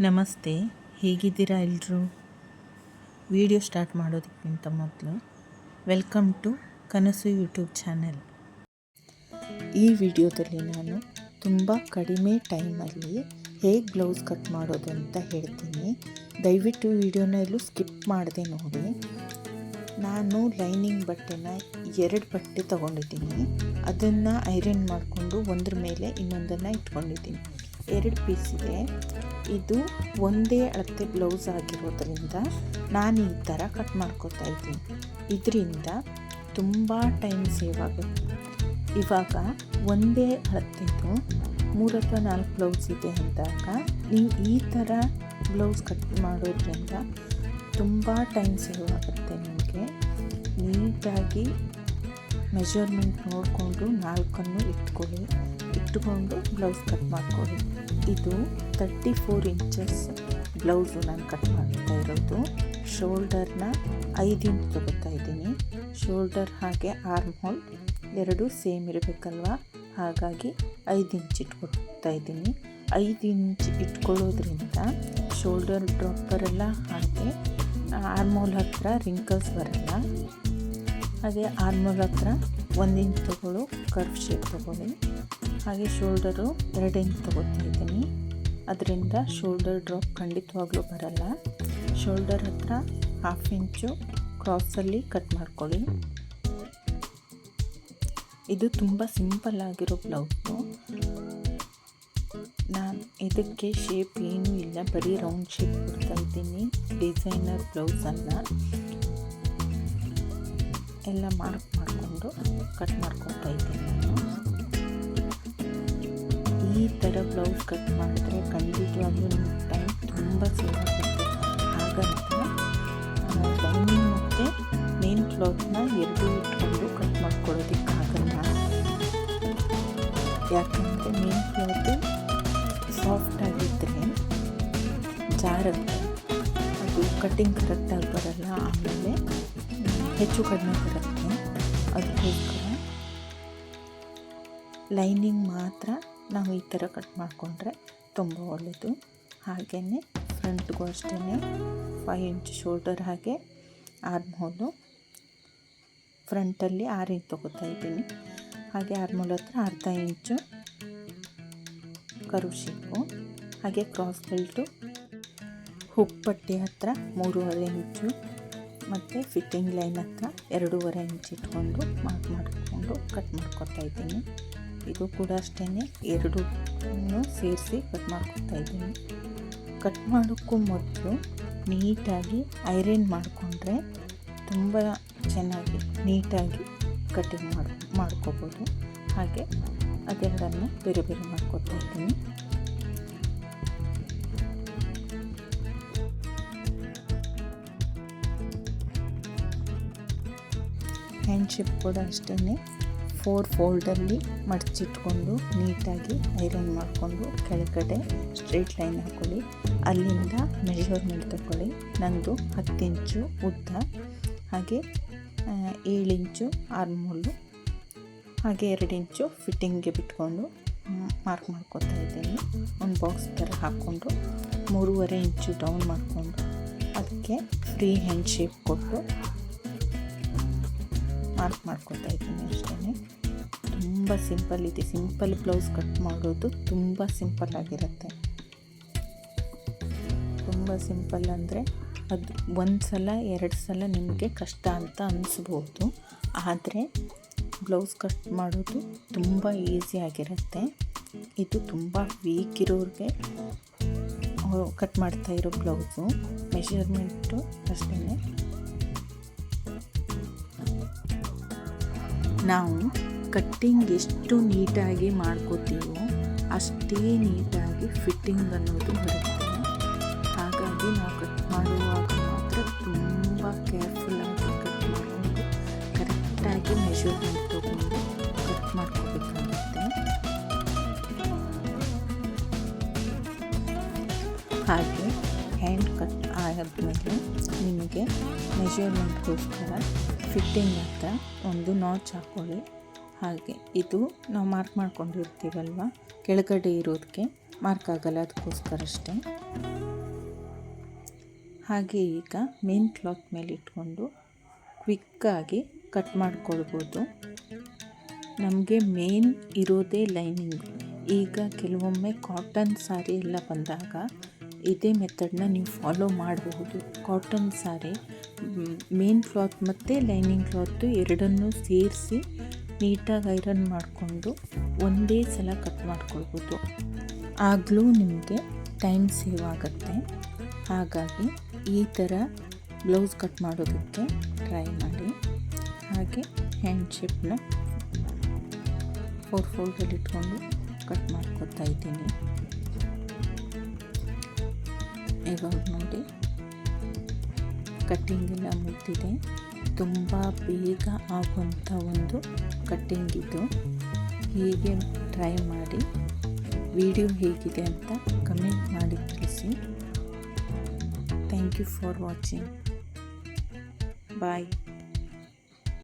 ನಮಸ್ತೆ, ಹೇಗಿದ್ದೀರಾ ಎಲ್ಲರೂ ವಿಡಿಯೋ ಸ್ಟಾರ್ಟ್ ಮಾಡೋದಕ್ಕಿಂತ ಮೊದಲು welcome to Kanasu YouTube channel. ಈ ವಿಡಿಯೋದಲ್ಲಿ ನಾನು ತುಂಬ ಕಡಿಮೆ ಟೈಮಲ್ಲಿ ಹೇಗೆ ಬ್ಲೌಸ್ ಕಟ್ ಮಾಡೋದು ಅಂತ ಹೇಳ್ತೀನಿ. ದಯವಿಟ್ಟು ವಿಡಿಯೋನ ಎಲ್ಲೂ ಸ್ಕಿಪ್ ಮಾಡಿದೆ ನೋಡಿ. ನಾನು ಲೈನಿಂಗ್ ಬಟ್ಟೆನ ಎರಡು ಬಟ್ಟೆ ತಗೊಂಡಿದ್ದೀನಿ. ಅದನ್ನು ಐರನ್ ಮಾಡಿಕೊಂಡು ಒಂದ್ರ ಮೇಲೆ ಇನ್ನೊಂದನ್ನು ಇಟ್ಕೊಂಡಿದ್ದೀನಿ. ಎರಡು ಪೀಸ್ ಇದೆ. ಇದು ಒಂದೇ ಅಳತೆ ಬ್ಲೌಸ್ ಆಗಿರೋದ್ರಿಂದ ನಾನು ಈ ಥರ ಕಟ್ ಮಾಡ್ಕೋತಾ ಇದ್ದೀನಿ. ಇದರಿಂದ ತುಂಬ ಟೈಮ್ ಸೇವ್ ಆಗುತ್ತೆ. ಇವಾಗ ಒಂದೇ ಅಳತೆದು ಮೂರು ಅಥವಾ ನಾಲ್ಕು ಬ್ಲೌಸ್ ಇದೆ ಅಂದಾಗ ನೀವು ಈ ಥರ ಬ್ಲೌಸ್ ಕಟ್ ಮಾಡೋದ್ರಿಂದ ತುಂಬ ಟೈಮ್ ಸೇವ್ ಆಗುತ್ತೆ ನಿಮಗೆ. ನೀಟಾಗಿ ಮೆಜರ್ಮೆಂಟ್ ನೋಡಿಕೊಂಡು ನಾಲ್ಕನ್ನು ಇಟ್ಕೊಳ್ಳಿ. ಇಟ್ಟುಕೊಂಡು ಬ್ಲೌಸ್ ಕಟ್ ಮಾಡ್ಕೊಳ್ಳಿ. ಇದು ತರ್ಟಿ ಫೋರ್ ಇಂಚಸ್ ಬ್ಲೌಸು ನಾನು ಕಟ್ ಮಾಡ್ತಾ ಇರೋದು. ಶೋಲ್ಡರ್ನ ಐದು ಇಂಚ್ ತಗೋತಾ ಇದ್ದೀನಿ. ಶೋಲ್ಡರ್ ಹಾಗೆ ಆರ್ಮ್ ಹೋಲ್ ಎರಡು ಸೇಮ್ ಇರಬೇಕಲ್ವ? ಹಾಗಾಗಿ ಐದು ಇಂಚ್ ಇಟ್ಕೊಳ್ತಾ ಇದ್ದೀನಿ. ಐದು ಇಂಚ್ ಇಟ್ಕೊಳ್ಳೋದ್ರಿಂದ ಶೋಲ್ಡರ್ ಡ್ರಾಪರೆಲ್ಲ ಹಾಗೆ ಆರ್ಮೋಲ್ ಹತ್ರ ರಿಂಕಲ್ಸ್ ಬರಲ್ಲ. ಹಾಗೆ ಆರ್ಮೋಲ್ ಹತ್ರ ಒಂದು ಇಂಚ್ ತೊಗೊಳ್ಳು ಕರ್ವ್ ಶೇಪ್ ತೊಗೊಳ್ಳಿ. ಹಾಗೆ ಶೋಲ್ಡರು ಎರಡು ಇಂಚ್ ತೊಗೋತಾ ಅದರಿಂದ ಶೋಲ್ಡರ್ ಡ್ರಾಪ್ ಖಂಡಿತವಾಗ್ಲೂ ಬರಲ್ಲ. ಶೋಲ್ಡರ್ ಹತ್ರ ಹಾಫ್ ಇಂಚು ಕ್ರಾಸಲ್ಲಿ ಕಟ್ ಮಾಡ್ಕೊಳ್ಳಿ. ಇದು ತುಂಬ ಸಿಂಪಲ್ ಆಗಿರೋ ಬ್ಲೌಸು ನಾನು ಇದಕ್ಕೆ ಶೇಪ್ ಏನೂ ಇಲ್ಲ. ಬರೀ ರೌಂಡ್ ಶೇಪ್ ಕೊಡ್ತಾ ಇದ್ದೀನಿ. ಡಿಸೈನರ್ ಬ್ಲೌಸನ್ನು ಎಲ್ಲ ಮಾರ್ಕ್ ಮಾಡಿಕೊಂಡು ಕಟ್ ಮಾಡ್ಕೊತಾ ಇದ್ದೀನಿ. ಥರ ಬ್ಲೌಸ್ ಕಟ್ ಮಾಡಿದ್ರೆ ಖಂಡಿತವಾಗ್ಲೂ ನಿಮ್ಮ ಟೈಮ್ ತುಂಬ ಸೇವ್ ಆಗುತ್ತೆ. ಹಾಗಂತ ಲೈನಿಂಗ್ ಮತ್ತು ಮೇನ್ ಕ್ಲಾತ್ನ ಎರಡೂ ಇಟ್ಕೊಂಡು ಕಟ್ ಮಾಡ್ಕೊಳ್ಳೋದಕ್ಕಾಗಲ್ಲ ಯಾಕಂದರೆ ಮೇನ್ ಕ್ಲಾತು ಸಾಫ್ಟ್ ಆಗಿದ್ದರೆ ಜಾರುತ್ತೆ ಅದು ಕಟ್ಟಿಂಗ್ ಕರೆಕ್ಟಾಗಿ ಬರಲ್ಲ, ಆಮೇಲೆ ಹೆಚ್ಚು ಕಡಿಮೆ ಬರುತ್ತೆ. ಅದಕ್ಕೋಸ್ಕರ ಲೈನಿಂಗ್ ಮಾತ್ರ ನಾವು ಈ ಥರ ಕಟ್ ಮಾಡಿಕೊಂಡ್ರೆ ತುಂಬ ಒಳ್ಳೆಯದು ಹಾಗೆಯೇ ಫ್ರಂಟ್ಗೂ ಅಷ್ಟೇ ಫೈವ್ ಇಂಚ್ ಶೋಲ್ಡರ್ ಹಾಗೆ ಆರ್ಮ್ ಹೋಲು ಫ್ರಂಟಲ್ಲಿ ಆರು ಇಂಚ್ ತೊಗೋತಾ ಇದ್ದೀನಿ. ಹಾಗೆ ಆರ್ಮೋಲ್ ಹತ್ರ ಅರ್ಧ ಇಂಚು ಕರು ಶೇಪು ಹಾಗೆ ಕ್ರಾಸ್ ಬೆಲ್ಟು ಹುಕ್ ಪಟ್ಟಿ ಹತ್ರ ಮೂರುವರೆ ಇಂಚು ಮತ್ತು ಫಿಟ್ಟಿಂಗ್ ಲೈನ್ ಹತ್ರ ಎರಡೂವರೆ ಇಂಚ್ ಇಟ್ಕೊಂಡು ಮಾರ್ಕ್ ಮಾಡಿಕೊಂಡು ಕಟ್ ಮಾಡ್ಕೊತಾ ಇದ್ದೀನಿ. ಇದು ಕೂಡ ಅಷ್ಟೇ ಎರಡೂ ಸೇರಿಸಿ ಕಟ್ ಮಾಡ್ಕೊತಾ ಇದ್ದೀನಿ. ಕಟ್ ಮಾಡೋಕ್ಕೂ ಮೊದಲು ನೀಟಾಗಿ ಐರನ್ ಮಾಡಿಕೊಂಡ್ರೆ ತುಂಬ ಚೆನ್ನಾಗಿ ನೀಟಾಗಿ ಕಟಿಂಗ್ ಮಾಡಿ, ಮಾಡ್ಕೋಬೋದು. ಹಾಗೆ ಅದೆರಡನ್ನು ಬೇರೆ ಬೇರೆ ಮಾಡ್ಕೊತಾ ಇದ್ದೀನಿ. ಹ್ಯಾಂಡ್ ಶೇಪ್ ಕೂಡ ಅಷ್ಟೇ ಫೋರ್ ಫೋಲ್ಡಲ್ಲಿ ಮಡಚಿಟ್ಕೊಂಡು ನೀಟಾಗಿ ಐರನ್ ಮಾಡಿಕೊಂಡು ಕೆಳಗಡೆ ಸ್ಟ್ರೈಟ್ ಲೈನ್ ಹಾಕ್ಕೊಳ್ಳಿ ಅಲ್ಲಿಂದ ಮೆಷರ್ಮೆಂಟ್ ತಗೊಳ್ಳಿ ನಂದು ಹತ್ತು ಇಂಚು ಉದ್ದ. ಹಾಗೆ ಏಳು ಇಂಚು ಆರ್ಮೂಲು ಹಾಗೆ ಎರಡು ಇಂಚು ಫಿಟ್ಟಿಂಗ್ಗೆ ಬಿಟ್ಕೊಂಡು ಮಾರ್ಕ್ ಮಾಡ್ಕೊತಾ ಇದ್ದೀನಿ. ಒಂದು ಬಾಕ್ಸ್ ಥರ ಹಾಕ್ಕೊಂಡು, ಮೂರುವರೆ ಇಂಚು ಡೌನ್ ಮಾಡಿಕೊಂಡು, ಅದಕ್ಕೆ ಫ್ರೀ ಹ್ಯಾಂಡ್ ಶೇಪ್ ಕೊಟ್ಟು ಮಾರ್ಕ್ ಮಾಡ್ಕೊತಾ ಇದ್ದೀನಿ ಅಷ್ಟೇ ತುಂಬ ಸಿಂಪಲ್ ಇದೆ. ಸಿಂಪಲ್ ಬ್ಲೌಸ್ ಕಟ್ ಮಾಡೋದು ತುಂಬ ಸಿಂಪಲ್ ಆಗಿರುತ್ತೆ. ತುಂಬ ಸಿಂಪಲ್ ಅಂದರೆ ಅದು ಒಂದು ಸಲ ಎರಡು ಸಲ ನಿಮಗೆ ಕಷ್ಟ ಅಂತ ಅನಿಸ್ಬೋದು. ಆದರೆ ಬ್ಲೌಸ್ ಕಟ್ ಮಾಡೋದು ತುಂಬ ಈಸಿ ಆಗಿರುತ್ತೆ. ಇದು ತುಂಬ ವೀಕ್ ಇರೋರಿಗೆ ಕಟ್ ಮಾಡ್ತಾ ಇರೋ ಬ್ಲೌಸು. ಮೆಷರ್ಮೆಂಟು ಅಷ್ಟೇ ನಾವು ಕಟ್ಟಿಂಗ್ ಎಷ್ಟು ನೀಟಾಗಿ ಮಾಡ್ಕೋತೀವೋ ಅಷ್ಟೇ ನೀಟಾಗಿ ಫಿಟ್ಟಿಂಗ್ ಅನ್ನೋದು ಬರುತ್ತೆ. ಹಾಗಾಗಿ ನಾವು ಕಟ್ ಮಾಡುವಾಗ ಮಾತ್ರ ತುಂಬ ಕೇರ್ಫುಲ್ಲಾಗಿ ಕಟ್ ಮಾಡಿಕೊಂಡು ಕರೆಕ್ಟಾಗಿ ಮೆಷರ್ಮೆಂಟ್ ತೊಗೊಂಡು ಕಟ್ ಮಾಡ್ಕೋಬೇಕಾಗುತ್ತೆ. ಹಾಗೆ ಹ್ಯಾಂಡ್ ಕಟ್ ಆದಮೇಲೆ ನಿಮಗೆ ಮೆಷರ್ಮೆಂಟ್ಗೋಸ್ಕರ ಫಿಟ್ಟಿಂಗ್ ಹತ್ರ ಒಂದು ನಾಚ್ ಹಾಕ್ಕೊಳ್ಳಿ. ಹಾಗೆ ಇದು ನಾವು ಮಾರ್ಕ್ ಮಾಡ್ಕೊಂಡಿರ್ತೀವಲ್ವ? ಕೆಳಗಡೆ ಇರೋದಕ್ಕೆ ಮಾರ್ಕ್ ಆಗಲ್ಲ ಅದಕ್ಕೋಸ್ಕರ ಅಷ್ಟೇ ಹಾಗೆ ಈಗ ಮೇನ್ ಕ್ಲಾತ್ ಮೇಲೆ ಇಟ್ಕೊಂಡು ಕ್ವಿಕ್ಕಾಗಿ ಕಟ್ ಮಾಡ್ಕೊಳ್ಬೋದು. ನಮಗೆ ಮೇನ್ ಇರೋದೇ ಲೈನಿಂಗ್ ಈಗ ಕೆಲವೊಮ್ಮೆ ಕಾಟನ್ ಸಾರಿ ಎಲ್ಲ ಬಂದಾಗ ಇದೇ ಮೆಥಡನ್ನ ನೀವು ಫಾಲೋ ಮಾಡಬಹುದು. ಕಾಟನ್ ಸಾರಿ ಮೇನ್ ಕ್ಲಾತ್ ಮತ್ತು ಲೈನಿಂಗ್ ಕ್ಲಾತು ಎರಡನ್ನೂ ಸೇರಿಸಿ ನೀಟಾಗಿ ಐರನ್ ಮಾಡಿಕೊಂಡು ಒಂದೇ ಸಲ ಕಟ್ ಮಾಡ್ಕೊಳ್ಬೋದು. ಆಗಲೂ ನಿಮಗೆ ಟೈಮ್ ಸೇವ್ ಆಗುತ್ತೆ. ಹಾಗಾಗಿ ಈ ಥರ ಬ್ಲೌಸ್ ಕಟ್ ಮಾಡೋದಕ್ಕೆ ಟ್ರೈ ಮಾಡಿ. ಹಾಗೆ ಹ್ಯಾಂಡ್ ಶೇಪ್ನ ಫೋರ್ ಫೋಲ್ಡಲ್ಲಿ ಇಟ್ಕೊಂಡು ಕಟ್ ಮಾಡ್ಕೊತಾ ಇದ್ದೀನಿ. ಇವಾಗ ನೋಡಿ. ಕಟ್ಟಿಂಗ್ ಎಲ್ಲ ಮುಗ್ದಿದೆ ತುಂಬ ಬೇಗ ಆಗುವಂಥ ಒಂದು ಕಟ್ಟಿಂಗ್ ಇದು ಹೀಗೆ ಟ್ರೈ ಮಾಡಿ. ವಿಡಿಯೋ ಹೇಗಿದೆ ಅಂತ ಕಮೆಂಟ್ ಮಾಡಿ ತಿಳಿಸಿ. Thank you for watching bye